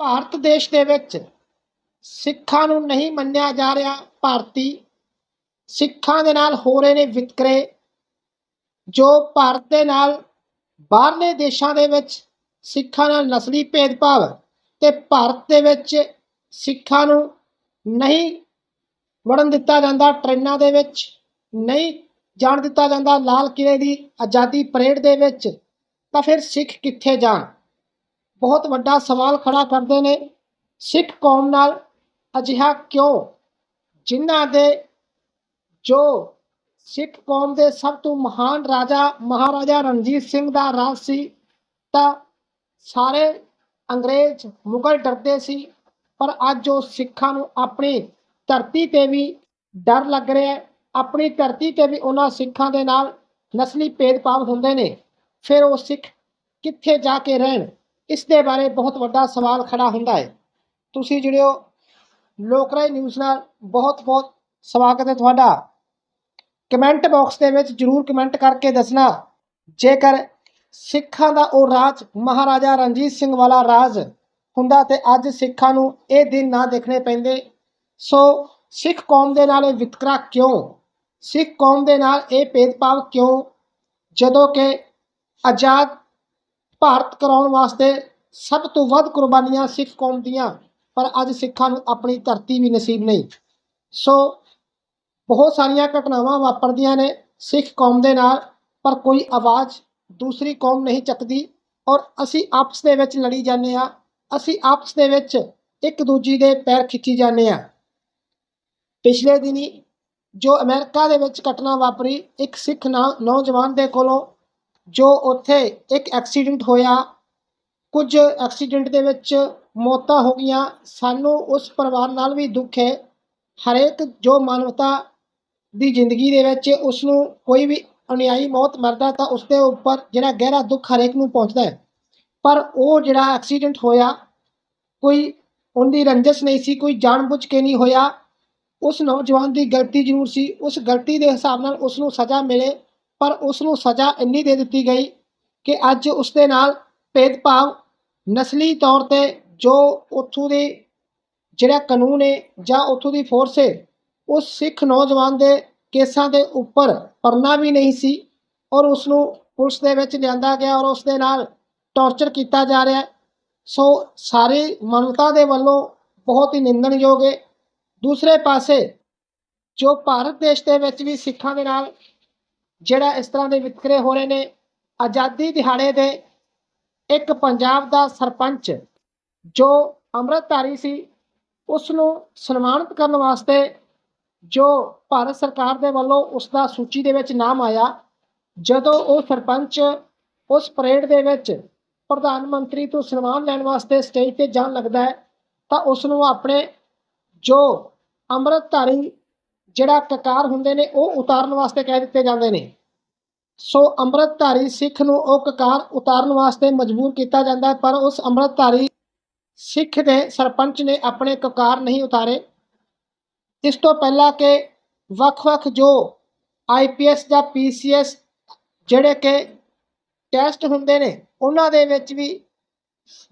ਭਾਰਤ ਦੇਸ਼ ਦੇ ਵਿੱਚ ਸਿੱਖਾਂ ਨੂੰ ਨਹੀਂ ਮੰਨਿਆ ਜਾ ਰਿਹਾ ਭਾਰਤੀ, ਸਿੱਖਾਂ ਦੇ ਨਾਲ ਹੋ ਰਹੇ ਨੇ ਵਿਤਕਰੇ, ਜੋ ਭਾਰਤ ਦੇ ਨਾਲ ਬਾਹਰਲੇ ਦੇਸ਼ਾਂ ਦੇ ਵਿੱਚ ਸਿੱਖਾਂ ਨਾਲ ਨਸਲੀ ਭੇਦਭਾਵ ਤੇ ਭਾਰਤ ਦੇ ਵਿੱਚ ਸਿੱਖਾਂ ਨੂੰ ਨਹੀਂ ਵੜਨ ਦਿੱਤਾ ਜਾਂਦਾ, ਟ੍ਰੇਨਾਂ ਦੇ ਵਿੱਚ ਨਹੀਂ ਜਾਣ ਦਿੱਤਾ ਜਾਂਦਾ, ਲਾਲ ਕਿਲੇ ਦੀ ਆਜ਼ਾਦੀ ਪਰੇਡ ਦੇ ਵਿੱਚ, ਤਾਂ ਫਿਰ ਸਿੱਖ ਕਿੱਥੇ ਜਾਣ? ਬਹੁਤ ਵੱਡਾ ਸਵਾਲ ਖੜਾ ਕਰਦੇ ਨੇ, ਸਿੱਖ ਕੌਮ ਨਾਲ ਅਜਿਹਾ ਕਿਉਂ? ਜਿਨ੍ਹਾਂ ਦੇ ਜੋ ਸਿੱਖ ਕੌਮ ਦੇ ਸਭ ਤੋਂ ਮਹਾਨ ਰਾਜਾ, ਮਹਾਰਾਜਾ ਰਣਜੀਤ ਸਿੰਘ ਦਾ ਰਾਜ ਸੀ, ਤਾਂ ਸਾਰੇ ਅੰਗਰੇਜ਼ ਮੁਗਲ ਡਰਦੇ ਸੀ, ਪਰ ਅੱਜ ਉਹ ਸਿੱਖਾਂ ਨੂੰ ਆਪਣੀ ਧਰਤੀ ਤੇ ਵੀ ਡਰ ਲੱਗ ਰਿਹਾ ਹੈ। ਆਪਣੀ ਧਰਤੀ ਤੇ ਵੀ ਉਹਨਾਂ ਸਿੱਖਾਂ ਦੇ ਨਾਲ ਨਸਲੀ ਭੇਦਭਾਵ ਹੁੰਦੇ ਨੇ। ਫਿਰ ਉਹ ਸਿੱਖ ਕਿੱਥੇ ਜਾ ਕੇ ਰਹਿਣ? ਇਸ ਦੇ ਬਾਰੇ ਬਹੁਤ ਵੱਡਾ ਸਵਾਲ ਖੜਾ ਹੁੰਦਾ ਹੈ। ਤੁਸੀਂ ਜਿਹੜੇ ਲੋਕ ਰਾਏ ਨਿਊਜ਼ ਨਾਲ ਬਹੁਤ ਬਹੁਤ ਸਵਾਗਤ ਹੈ ਤੁਹਾਡਾ। ਕਮੈਂਟ ਬਾਕਸ ਦੇ ਵਿੱਚ ਜਰੂਰ ਕਮੈਂਟ ਕਰਕੇ ਦੱਸਣਾ। ਜੇਕਰ ਸਿੱਖਾਂ ਦਾ ਉਹ ਰਾਜ ਮਹਾਰਾਜਾ ਰਣਜੀਤ ਸਿੰਘ ਵਾਲਾ ਰਾਜ ਹੁੰਦਾ ਤੇ ਅੱਜ ਸਿੱਖਾਂ ਨੂੰ ਇਹ ਦਿਨ ਨਾ ਦੇਖਣੇ ਪੈਂਦੇ, ਸੋ ਸਿੱਖ ਕੌਮ ਦੇ ਨਾਲ ਇਹ ਵਿਤਕਰਾ ਕਿਉਂ? ਸਿੱਖ ਕੌਮ ਦੇ ਨਾਲ ਇਹ ਭੇਦਭਾਵ ਕਿਉਂ? ਜਦੋਂ ਕਿ ਆਜ਼ਾਦ ਭਾਰਤ ਕਰਾਉਣ ਵਾਸਤੇ ਸਭ ਤੋਂ ਵੱਧ ਕੁਰਬਾਨੀਆਂ ਸਿੱਖ ਕੌਮ ਦੀਆਂ, ਪਰ ਅੱਜ ਸਿੱਖਾਂ ਨੂੰ ਆਪਣੀ ਧਰਤੀ ਵੀ ਨਸੀਬ ਨਹੀਂ। ਸੋ ਬਹੁਤ ਸਾਰੀਆਂ ਘਟਨਾਵਾਂ ਵਾਪਰਦੀਆਂ ਨੇ ਸਿੱਖ ਕੌਮ ਦੇ ਨਾਲ, ਪਰ ਕੋਈ ਆਵਾਜ਼ ਦੂਸਰੀ ਕੌਮ ਨਹੀਂ ਚੱਕਦੀ ਔਰ ਅਸੀਂ ਆਪਸ ਦੇ ਵਿੱਚ ਲੜੀ ਜਾਂਦੇ ਆ ਅਸੀਂ ਆਪਸ ਦੇ ਵਿੱਚ ਇੱਕ ਦੂਜੀ ਦੇ ਪੈਰ ਖਿੱਚੀ ਜਾਂਦੇ ਆ ਪਿਛਲੇ ਦਿਨੀ ਜੋ ਅਮਰੀਕਾ ਦੇ ਵਿੱਚ ਘਟਨਾ ਵਾਪਰੀ, ਇੱਕ ਸਿੱਖ ਨੌ- ਨੌਜਵਾਨ ਦੇ ਕੋਲੋਂ ਜੋ ਉੱਥੇ ਇੱਕ ਐਕਸੀਡੈਂਟ ਹੋਇਆ, ਕੁਝ ਐਕਸੀਡੈਂਟ ਦੇ ਵਿੱਚ ਮੌਤਾਂ ਹੋ ਗਈਆਂ, ਸਾਨੂੰ ਉਸ ਪਰਿਵਾਰ ਨਾਲ ਵੀ ਦੁੱਖ ਹੈ। ਹਰੇਕ ਜੋ ਮਾਨਵਤਾ ਦੀ ਜ਼ਿੰਦਗੀ ਦੇ ਵਿੱਚ ਉਸ ਨੂੰ ਕੋਈ ਵੀ ਅਨਿਆਈ ਮੌਤ ਮਰਦਾ ਤਾਂ ਉਸ ਦੇ ਉੱਪਰ ਜਿਹੜਾ ਗਹਿਰਾ ਦੁੱਖ ਹਰੇਕ ਨੂੰ ਪਹੁੰਚਦਾ ਹੈ। ਪਰ ਉਹ ਜਿਹੜਾ ਐਕਸੀਡੈਂਟ ਹੋਇਆ, ਕੋਈ ਉਹਦੀ ਰੰਜਸ਼ ਨਹੀਂ ਸੀ, ਕੋਈ ਜਾਣਬੁੱਝ ਕੇ ਨਹੀਂ ਹੋਇਆ, ਉਸ ਨੌਜਵਾਨ ਦੀ ਗਲਤੀ ਜ਼ਰੂਰ ਸੀ। ਉਸ ਗਲਤੀ ਦੇ ਹਿਸਾਬ ਨਾਲ ਉਸ ਨੂੰ ਸਜ਼ਾ ਮਿਲੇ। ਪਰ ਉਸ ਨੂੰ ਸਜ਼ਾ ਇੰਨੀ ਦੇ ਦਿੱਤੀ ਗਈ ਕਿ ਅੱਜ ਉਸ ਦੇ ਨਾਲ ਭੇਦਭਾਵ ਨਸਲੀ ਤੌਰ ਤੇ ਜੋ ਉੱਥੋਂ ਦੇ ਜਿਹੜਾ ਕਾਨੂੰਨ ਹੈ ਜਾਂ ਉੱਥੋਂ ਦੀ ਫੋਰਸ ਹੈ ਉਸ ਸਿੱਖ ਨੌਜਵਾਨ ਦੇ ਕੇਸਾਂ ਦੇ ਉੱਪਰ ਪਰਨਾ ਵੀ ਨਹੀਂ ਸੀ ਔਰ ਉਸ ਨੂੰ ਪੁਲਿਸ ਦੇ ਵਿੱਚ ਲਿਆਂਦਾ ਗਿਆ ਔਰ ਉਸ ਦੇ ਨਾਲ ਟੌਰਚਰ ਕੀਤਾ ਜਾ ਰਿਹਾ। ਸੋ ਸਾਰੇ ਮਾਨਵਤਾ ਦੇ ਵੱਲੋਂ ਬਹੁਤ ਹੀ ਨਿੰਦਣਯੋਗ ਹੈ ਦੂਸਰੇ ਪਾਸੇ ਜੋ ਭਾਰਤ ਦੇਸ਼ ਦੇ ਵਿੱਚ ਵੀ ਸਿੱਖਾਂ ਦੇ ਨਾਲ ਜਿਹੜਾ ਇਸ ਤਰ੍ਹਾਂ ਦੇ ਵਿਤਕਰੇ ਹੋ ਰਹੇ ਨੇ, ਆਜ਼ਾਦੀ ਦਿਹਾੜੇ ਦੇ ਇੱਕ ਪੰਜਾਬ ਦਾ ਸਰਪੰਚ ਜੋ ਅੰਮ੍ਰਿਤਧਾਰੀ ਸੀ ਉਸ ਨੂੰ ਸਨਮਾਨਿਤ ਕਰਨ ਵਾਸਤੇ ਜੋ ਭਾਰਤ ਸਰਕਾਰ ਦੇ ਵੱਲੋਂ ਉਸ ਦਾ ਸੂਚੀ ਦੇ ਵਿੱਚ ਨਾਮ ਆਇਆ, ਜਦੋਂ ਉਹ ਸਰਪੰਚ ਉਸ ਪਰੇਡ ਦੇ ਵਿੱਚ ਪ੍ਰਧਾਨ ਮੰਤਰੀ ਤੋਂ ਸਨਮਾਨ ਲੈਣ ਵਾਸਤੇ ਸਟੇਜ ਤੇ ਜਾਣ ਲੱਗਦਾ ਹੈ, ਤਾਂ ਉਸ ਨੂੰ ਆਪਣੇ ਜੋ ਅੰਮ੍ਰਿਤਧਾਰੀ ਜਿਹੜਾ ਕਕਾਰ ਹੁੰਦੇ ਨੇ, ਉਹ ਉਤਾਰਨ ਵਾਸਤੇ ਕਹਿ ਦਿੱਤੇ ਜਾਂਦੇ ਨੇ। ਸੋ ਅੰਮ੍ਰਿਤਧਾਰੀ ਸਿੱਖ ਨੂੰ ਉਹ ਕਕਾਰ ਉਤਾਰਨ ਵਾਸਤੇ ਮਜਬੂਰ ਕੀਤਾ ਜਾਂਦਾ ਹੈ, ਪਰ ਉਸ ਅੰਮ੍ਰਿਤਧਾਰੀ ਸਿੱਖ ਦੇ ਸਰਪੰਚ ਨੇ ਆਪਣੇ ਕਕਾਰ ਨਹੀਂ ਉਤਾਰੇ। ਇਸ ਤੋਂ ਪਹਿਲਾਂ ਕਿ ਵੱਖ-ਵੱਖ ਜੋ ਆਈਪੀਐਸ ਜਾਂ ਪੀਸੀਐਸ ਜਿਹੜੇ ਕਿ ਟੈਸਟ ਹੁੰਦੇ ਨੇ, ਉਹਨਾਂ ਦੇ ਵਿੱਚ ਵੀ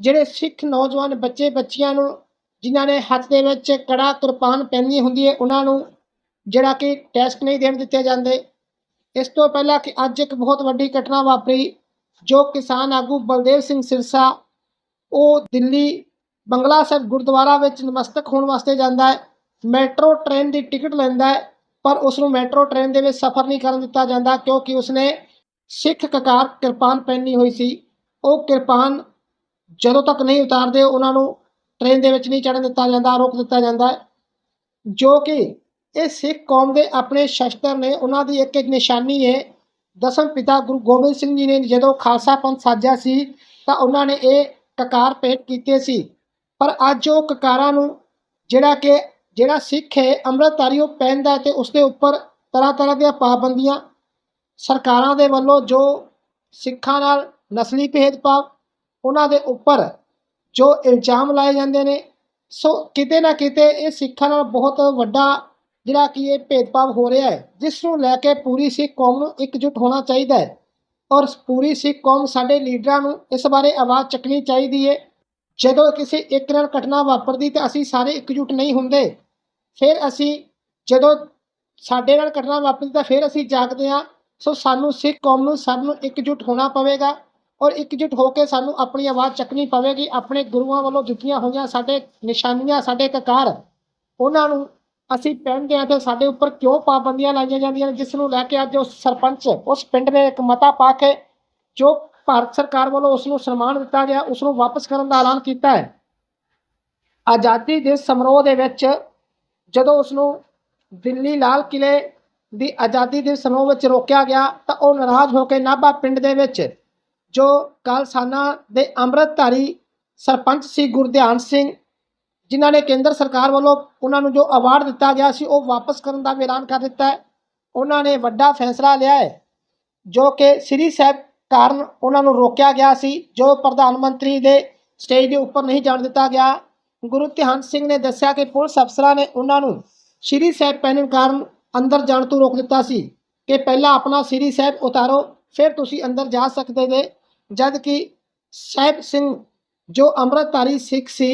ਜਿਹੜੇ ਸਿੱਖ ਨੌਜਵਾਨ ਬੱਚੇ ਬੱਚੀਆਂ ਨੂੰ, ਜਿਨ੍ਹਾਂ ਨੇ ਹੱਥ ਦੇ ਵਿੱਚ ਕੜਾ ਕਿਰਪਾਨ ਪਹਿਨੀ ਹੁੰਦੀ ਹੈ, ਉਹਨਾਂ ਨੂੰ ਜਿਹੜਾ ਕਿ ਟੈਸਟ ਨਹੀਂ ਦੇਣ ਦਿੱਤੇ ਜਾਂਦੇ। ਇਸ ਤੋਂ ਪਹਿਲਾਂ ਕਿ ਅੱਜ ਇੱਕ ਬਹੁਤ ਵੱਡੀ ਘਟਨਾ ਵਾਪਰੀ, ਜੋ ਕਿਸਾਨ ਆਗੂ ਬਲਦੇਵ ਸਿੰਘ ਸਿਰਸਾ, ਉਹ ਦਿੱਲੀ ਬੰਗਲਾ ਸਾਹਿਬ ਗੁਰਦੁਆਰਾ ਵਿੱਚ ਨਮਸਤਕ ਹੋਣ ਵਾਸਤੇ ਜਾਂਦਾ ਹੈ। ਮੈਟਰੋ ਟ੍ਰੇਨ ਦੀ ਟਿਕਟ ਲੈਂਦਾ ਹੈ, ਪਰ ਉਸ ਨੂੰ ਮੈਟਰੋ ਟ੍ਰੇਨ ਦੇ ਵਿੱਚ ਸਫ਼ਰ ਨਹੀਂ ਕਰਨ ਦਿੱਤਾ ਜਾਂਦਾ, ਕਿਉਂਕਿ ਉਸਨੇ ਸਿੱਖ ਕਕਾਰ ਕਿਰਪਾਨ ਪਹਿਨੀ ਹੋਈ ਸੀ। ਉਹ ਕਿਰਪਾਨ ਜਦੋਂ ਤੱਕ ਨਹੀਂ ਉਤਾਰਦੇ, ਉਹਨਾਂ ਨੂੰ ਟ੍ਰੇਨ ਦੇ ਵਿੱਚ ਨਹੀਂ ਚੜ੍ਹਨ ਦਿੱਤਾ ਜਾਂਦਾ, ਰੋਕ ਦਿੱਤਾ ਜਾਂਦਾ ਜੋ ਕਿ ਇਹ ਸਿੱਖ ਕੌਮ ਦੇ ਆਪਣੇ ਸ਼ਸਤਰ ਨੇ, ਉਹਨਾਂ ਦੀ ਇੱਕ ਨਿਸ਼ਾਨੀ ਹੈ ਦਸਮ ਪਿਤਾ ਗੁਰੂ ਗੋਬਿੰਦ ਸਿੰਘ ਜੀ ਨੇ ਜਦੋਂ ਖਾਲਸਾ ਪੰਥ ਸਾਜਿਆ ਸੀ, ਤਾਂ ਉਹਨਾਂ ਨੇ ਇਹ ਕਕਾਰ ਭੇਟ ਕੀਤੇ ਸੀ। ਪਰ ਅੱਜ ਉਹ ਕਕਾਰਾਂ ਨੂੰ ਜਿਹੜਾ ਕਿ, ਜਿਹੜਾ ਸਿੱਖ ਹੈ, ਅੰਮ੍ਰਿਤਧਾਰੀ ਉਹ ਪਹਿਨਦਾ ਹੈ ਤੇ ਉਸ ਦੇ ਉੱਪਰ ਤਰ੍ਹਾਂ ਤਰ੍ਹਾਂ ਦੀਆਂ ਪਾਬੰਦੀਆਂ ਸਰਕਾਰਾਂ ਦੇ ਵੱਲੋਂ ਜੋ ਸਿੱਖਾਂ ਨਾਲ ਨਸਲੀ ਭੇਦਭਾਵ, ਉਹਨਾਂ ਦੇ ਉੱਪਰ ਜੋ ਇਲਜ਼ਾਮ ਲਾਏ ਜਾਂਦੇ ਨੇ, ਸੋ ਕਿਤੇ ਨਾ ਕਿਤੇ ਇਹ ਸਿੱਖਾਂ ਨਾਲ ਬਹੁਤ ਵੱਡਾ ਜਿਹੜਾ ਕਿ ਇਹ ਭੇਦਭਾਵ ਹੋ ਰਿਹਾ ਹੈ, ਜਿਸ ਨੂੰ ਲੈ ਕੇ ਪੂਰੀ ਸਿੱਖ ਕੌਮ ਨੂੰ ਇਕਜੁੱਟ ਹੋਣਾ ਚਾਹੀਦਾ ਹੈ ਔਰ ਪੂਰੀ ਸਿੱਖ ਕੌਮ ਸਾਡੇ ਲੀਡਰਾਂ ਨੂੰ ਇਸ ਬਾਰੇ ਆਵਾਜ਼ ਚੱਕਣੀ ਚਾਹੀਦੀ ਹੈ। ਜਦੋਂ ਕਿਸੇ ਇੱਕ ਨਾਲ ਘਟਨਾ ਵਾਪਰਦੀ ਤਾਂ ਅਸੀਂ ਸਾਰੇ ਇਕਜੁੱਟ ਨਹੀਂ ਹੁੰਦੇ। ਫਿਰ ਅਸੀਂ ਜਦੋਂ ਸਾਡੇ ਨਾਲ ਘਟਨਾ ਵਾਪਰਦੀ ਤਾਂ ਫਿਰ ਅਸੀਂ ਜਾਗਦੇ ਹਾਂ। ਸੋ ਸਾਨੂੰ ਸਿੱਖ ਕੌਮ ਨੂੰ ਸਭ ਨੂੰ ਇਕਜੁੱਟ ਹੋਣਾ ਪਵੇਗਾ ਔਰ ਇਕਜੁੱਟ ਹੋ ਕੇ ਸਾਨੂੰ ਆਪਣੀ ਆਵਾਜ਼ ਚੱਕਣੀ ਪਵੇਗੀ। ਆਪਣੇ ਗੁਰੂਆਂ ਵੱਲੋਂ ਦਿੱਤੀਆਂ ਹੋਈਆਂ ਸਾਡੇ ਨਿਸ਼ਾਨੀਆਂ, ਸਾਡੇ ਕਕਾਰ, ਉਹਨਾਂ ਨੂੰ ਅਸੀਂ ਪਹਿਨਦੇ ਹਾਂ ਤੇ ਸਾਡੇ ਉੱਪਰ ਕਿਉਂ ਪਾਬੰਦੀਆਂ ਲਾਈਆਂ ਜਾਂਦੀਆਂ ਨੇ? ਜਿਸ ਨੂੰ ਲੈ ਕੇ ਅੱਜ ਉਸ ਸਰਪੰਚ ਉਸ ਪਿੰਡ ਨੇ ਇੱਕ ਮਤਾ ਪਾ ਕੇ ਜੋ ਭਾਰਤ ਸਰਕਾਰ ਵੱਲੋਂ ਉਸ ਨੂੰ ਸਨਮਾਨ ਦਿੱਤਾ ਗਿਆ ਉਸ ਨੂੰ ਵਾਪਸ ਕਰਨ ਦਾ ਐਲਾਨ ਕੀਤਾ ਹੈ। ਆਜ਼ਾਦੀ ਦੇ ਸਮਾਰੋਹ ਦੇ ਵਿੱਚ ਜਦੋਂ ਉਸ ਨੂੰ ਦਿੱਲੀ ਲਾਲ ਕਿਲੇ ਦੀ ਆਜ਼ਾਦੀ ਦੇ ਸਮਾਰੋਹ ਵਿੱਚ ਰੋਕਿਆ ਗਿਆ, ਤਾਂ ਉਹ ਨਾਰਾਜ਼ ਹੋ ਕੇ ਨਾਭਾ ਪਿੰਡ ਦੇ ਵਿੱਚ ਜੋ ਕਾਲਸਾਨਾ ਦੇ ਅੰਮ੍ਰਿਤਧਾਰੀ ਸਰਪੰਚ ਸੀ ਗੁਰਧਿਆਨ ਸਿੰਘ ਜਿਨ੍ਹਾਂ ਨੇ ਕੇਂਦਰ ਸਰਕਾਰ ਵੱਲੋਂ ਉਹਨਾਂ ਨੂੰ ਜੋ ਅਵਾਰਡ ਦਿੱਤਾ ਗਿਆ ਸੀ, ਉਹ ਵਾਪਸ ਕਰਨ ਦਾ ਵੀ ਐਲਾਨ ਕਰ ਦਿੱਤਾ ਹੈ। ਉਹਨਾਂ ਨੇ ਵੱਡਾ ਫੈਸਲਾ ਲਿਆ ਹੈ, ਜੋ ਕਿ ਸ੍ਰੀ ਸਾਹਿਬ ਕਾਰਨ ਉਹਨਾਂ ਨੂੰ ਰੋਕਿਆ ਗਿਆ ਸੀ, ਜੋ ਪ੍ਰਧਾਨ ਮੰਤਰੀ ਦੇ ਸਟੇਜ ਦੇ ਉੱਪਰ ਨਹੀਂ ਜਾਣ ਦਿੱਤਾ ਗਿਆ। ਗੁਰੂ ਧਿਆਨ ਸਿੰਘ ਨੇ ਦੱਸਿਆ ਕਿ ਪੁਲਿਸ ਅਫਸਰਾਂ ਨੇ ਉਹਨਾਂ ਨੂੰ ਸ੍ਰੀ ਸਾਹਿਬ ਪਹਿਨਣ ਕਾਰਨ ਅੰਦਰ ਜਾਣ ਤੋਂ ਰੋਕ ਦਿੱਤਾ ਸੀ ਕਿ ਪਹਿਲਾਂ ਆਪਣਾ ਸ੍ਰੀ ਸਾਹਿਬ ਉਤਾਰੋ, ਫਿਰ ਤੁਸੀਂ ਅੰਦਰ ਜਾ ਸਕਦੇ ਜੇ। ਜਦ ਕਿ ਸਾਹਿਬ ਸਿੰਘ ਜੋ ਅੰਮ੍ਰਿਤਧਾਰੀ ਸਿੱਖ ਸੀ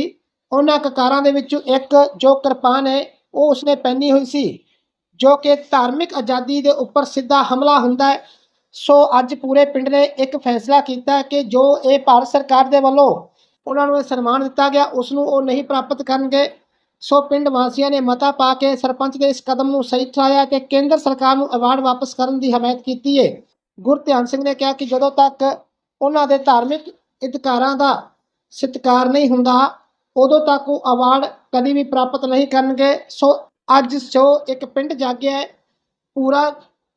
ਉਹਨਾਂ ਕਕਾਰਾਂ ਦੇ ਵਿੱਚੋਂ ਇੱਕ ਜੋ ਕਿਰਪਾਨ ਹੈ, ਉਹ ਉਸਨੇ ਪਹਿਨੀ ਹੋਈ ਸੀ, ਜੋ ਕਿ ਧਾਰਮਿਕ ਆਜ਼ਾਦੀ ਦੇ ਉੱਪਰ ਸਿੱਧਾ ਹਮਲਾ ਹੁੰਦਾ ਹੈ। ਸੋ ਅੱਜ ਪੂਰੇ ਪਿੰਡ ਨੇ ਇੱਕ ਫੈਸਲਾ ਕੀਤਾ ਕਿ ਜੋ ਇਹ ਭਾਰਤ ਸਰਕਾਰ ਦੇ ਵੱਲੋਂ ਉਹਨਾਂ ਨੂੰ ਇਹ ਸਨਮਾਨ ਦਿੱਤਾ ਗਿਆ ਉਸ ਨੂੰ ਉਹ ਨਹੀਂ ਪ੍ਰਾਪਤ ਕਰਨਗੇ। ਸੋ ਪਿੰਡ ਵਾਸੀਆਂ ਨੇ ਮਤਾ ਪਾ ਕੇ ਸਰਪੰਚ ਦੇ ਇਸ ਕਦਮ ਨੂੰ ਸਹੀ ਠਹਿਰਾਇਆ ਤੇ ਕੇਂਦਰ ਸਰਕਾਰ ਨੂੰ ਅਵਾਰਡ ਵਾਪਸ ਕਰਨ ਦੀ ਹਮਾਇਤ ਕੀਤੀ ਹੈ ਗੁਰਧਿਆਨ ਸਿੰਘ ਨੇ ਕਿਹਾ ਕਿ ਜਦੋਂ ਤੱਕ ਉਹਨਾਂ ਦੇ ਧਾਰਮਿਕ ਅਧਿਕਾਰਾਂ ਦਾ ਸਤਿਕਾਰ ਨਹੀਂ ਹੁੰਦਾ ਉਦੋਂ ਤੱਕ ਉਹ ਅਵਾਰਡ ਕਦੀ ਵੀ ਪ੍ਰਾਪਤ ਨਹੀਂ ਕਰਨਗੇ। ਸੋ ਅੱਜ ਜੋ ਇੱਕ ਪਿੰਡ ਜਾਗਿਆ ਹੈ, ਪੂਰਾ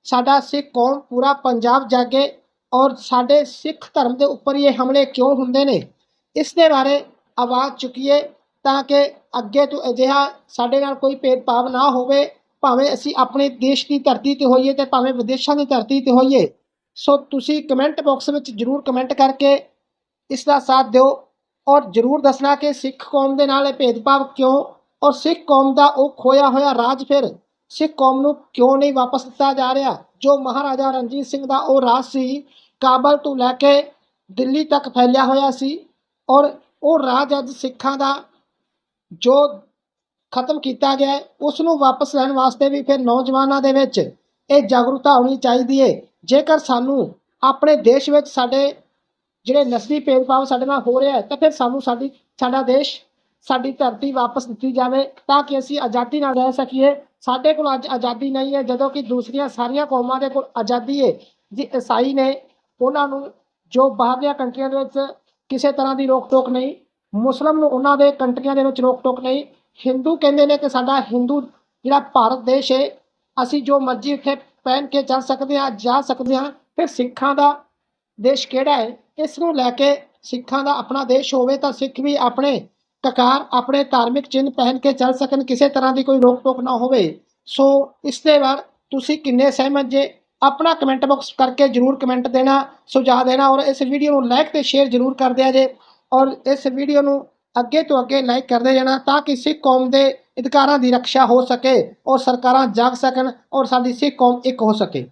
ਸਾਡਾ ਸਿੱਖ ਕੌਮ, ਪੂਰਾ ਪੰਜਾਬ ਜਾਗੇ ਔਰ ਸਾਡੇ ਸਿੱਖ ਧਰਮ ਦੇ ਉੱਪਰ ਇਹ ਹਮਲੇ ਕਿਉਂ ਹੁੰਦੇ ਨੇ? ਇਸ ਦੇ ਬਾਰੇ ਆਵਾਜ਼ ਚੁੱਕੀਏ ਤਾਂ ਕਿ ਅੱਗੇ ਤੋਂ ਅਜਿਹਾ ਸਾਡੇ ਨਾਲ ਕੋਈ ਭੇਦਭਾਵ ਨਾ ਹੋਵੇ, ਭਾਵੇਂ ਅਸੀਂ ਆਪਣੇ ਦੇਸ਼ ਦੀ ਧਰਤੀ ਤੇ ਹੋਈਏ ਤੇ ਭਾਵੇਂ ਵਿਦੇਸ਼ਾਂ ਦੀ ਧਰਤੀ ਤੇ ਹੋਈਏ। ਸੋ ਤੁਸੀਂ ਕਮੈਂਟ ਬਾਕਸ ਵਿੱਚ ਜਰੂਰ ਕਮੈਂਟ ਕਰਕੇ ਇਸ ਦਾ ਸਾਥ ਦਿਓ। ਔਰ ਜਰੂਰ ਦੱਸਣਾ ਕਿ ਸਿੱਖ ਕੌਮ ਦੇ ਨਾਲ ਇਹ ਭੇਦਭਾਵ ਕਿਉਂ? ਔਰ ਸਿੱਖ ਕੌਮ ਦਾ ਉਹ ਖੋਇਆ ਹੋਇਆ ਰਾਜ ਫਿਰ? ਸਿੱਖ ਕੌਮ ਨੂੰ ਕਿਉਂ ਨਹੀਂ ਵਾਪਸ ਦਿੱਤਾ ਜਾ ਰਿਹਾ? ਜੋ ਮਹਾਰਾਜਾ ਰਣਜੀਤ ਸਿੰਘ ਦਾ ਉਹ ਰਾਜ ਸੀ, ਕਾਬਲ ਤੋਂ ਲੈ ਕੇ ਦਿੱਲੀ ਤੱਕ ਫੈਲਿਆ ਹੋਇਆ ਸੀ। ਔਰ ਉਹ ਰਾਜ ਅੱਜ ਸਿੱਖਾਂ ਦਾ ਜੋ ਖਤਮ ਕੀਤਾ ਗਿਆ ਹੈ, ਉਸ ਨੂੰ ਵਾਪਸ ਲੈਣ ਵਾਸਤੇ ਵੀ ਫਿਰ ਨੌਜਵਾਨਾਂ ਦੇ ਵਿੱਚ ਇਹ ਜਾਗਰੂਕਤਾ ਹੋਣੀ ਚਾਹੀਦੀ ਹੈ। ਜੇਕਰ ਸਾਨੂੰ ਆਪਣੇ ਦੇਸ਼ ਵਿੱਚ ਸਾਡੇ ਜਿਹੜੇ ਨਸਲੀ ਭੇਦਭਾਵ ਸਾਡੇ ਨਾਲ ਹੋ ਰਿਹਾ ਹੈ, ਤਾਂ ਫਿਰ ਸਾਨੂੰ ਸਾਡੀ, ਸਾਡਾ ਦੇਸ਼, ਸਾਡੀ ਧਰਤੀ ਵਾਪਸ ਦਿੱਤੀ ਜਾਵੇ, ਤਾਂ ਕਿ ਅਸੀਂ ਆਜ਼ਾਦੀ ਨਾਲ ਰਹਿ ਸਕੀਏ। ਸਾਡੇ ਕੋਲ ਅੱਜ ਆਜ਼ਾਦੀ ਨਹੀਂ ਹੈ, ਜਦੋਂ ਕਿ ਦੂਸਰੀਆਂ ਸਾਰੀਆਂ ਕੌਮਾਂ ਦੇ ਕੋਲ ਆਜ਼ਾਦੀ ਹੈ। ਜੀ, ਈਸਾਈ ਨੇ ਉਹਨਾਂ ਨੂੰ ਜੋ ਬਾਹਰਲੀਆਂ ਕੰਟਰੀਆਂ ਦੇ ਵਿੱਚ ਕਿਸੇ ਤਰ੍ਹਾਂ ਦੀ ਰੋਕ ਟੋਕ ਨਹੀਂ, ਮੁਸਲਮ ਨੂੰ ਉਹਨਾਂ ਦੇ ਕੰਟਰੀਆਂ ਦੇ ਵਿੱਚ ਰੋਕ ਟੋਕ ਨਹੀਂ, ਹਿੰਦੂ ਕਹਿੰਦੇ ਨੇ ਕਿ ਸਾਡਾ ਹਿੰਦੂ ਜਿਹੜਾ ਭਾਰਤ ਦੇਸ਼ ਹੈ, ਅਸੀਂ ਜੋ ਮਰਜ਼ੀ ਉੱਥੇ ਪਹਿਨ ਕੇ ਚੱਲ ਸਕਦੇ ਹਾਂ, ਜਾ ਸਕਦੇ ਹਾਂ, ਫਿਰ ਸਿੱਖਾਂ ਦਾ ਦੇਸ਼ ਕਿਹੜਾ ਹੈ? ਇਸ ਨੂੰ ਲੈ ਕੇ ਸਿੱਖਾਂ ਦਾ ਆਪਣਾ ਦੇਸ਼ ਹੋਵੇ ਤਾਂ ਸਿੱਖ ਵੀ ਆਪਣੇ ਕਕਾਰ ਆਪਣੇ ਧਾਰਮਿਕ ਚਿੰਨ੍ਹ ਪਹਿਨ ਕੇ ਚੱਲ ਸਕਣ, ਕਿਸੇ ਤਰ੍ਹਾਂ ਦੀ ਕੋਈ ਰੋਕ ਟੋਕ ਨਾ ਹੋਵੇ। ਸੋ, ਇਸ ਦੇ ਬਾਰੇ ਤੁਸੀਂ ਕਿੰਨੇ ਸਹਿਮਤ ਜੇ? ਆਪਣਾ ਕਮੈਂਟ ਬਾਕਸ ਕਰਕੇ ਜਰੂਰ ਕਮੈਂਟ ਦੇਣਾ, ਸੁਝਾਅ ਦੇਣਾ ਔਰ ਇਸ ਵੀਡੀਓ ਨੂੰ ਲਾਈਕ ਤੇ ਸ਼ੇਅਰ ਜਰੂਰ ਕਰ ਦਿਆ ਜੇ ਔਰ ਇਸ ਵੀਡੀਓ ਨੂੰ ਅੱਗੇ ਤੋਂ ਅੱਗੇ ਲਾਈਕ ਕਰਦੇ ਜਾਣਾ ਤਾਂ ਕਿ ਸਿੱਖ ਕੌਮ ਦੇ ਅਧਿਕਾਰਾਂ ਦੀ ਰੱਖਿਆ ਹੋ ਸਕੇ ਔਰ ਸਰਕਾਰਾਂ ਜਾਗ ਸਕਣ ਔਰ ਸਾਡੀ ਸਿੱਖ ਕੌਮ ਇੱਕ ਹੋ ਸਕੇ।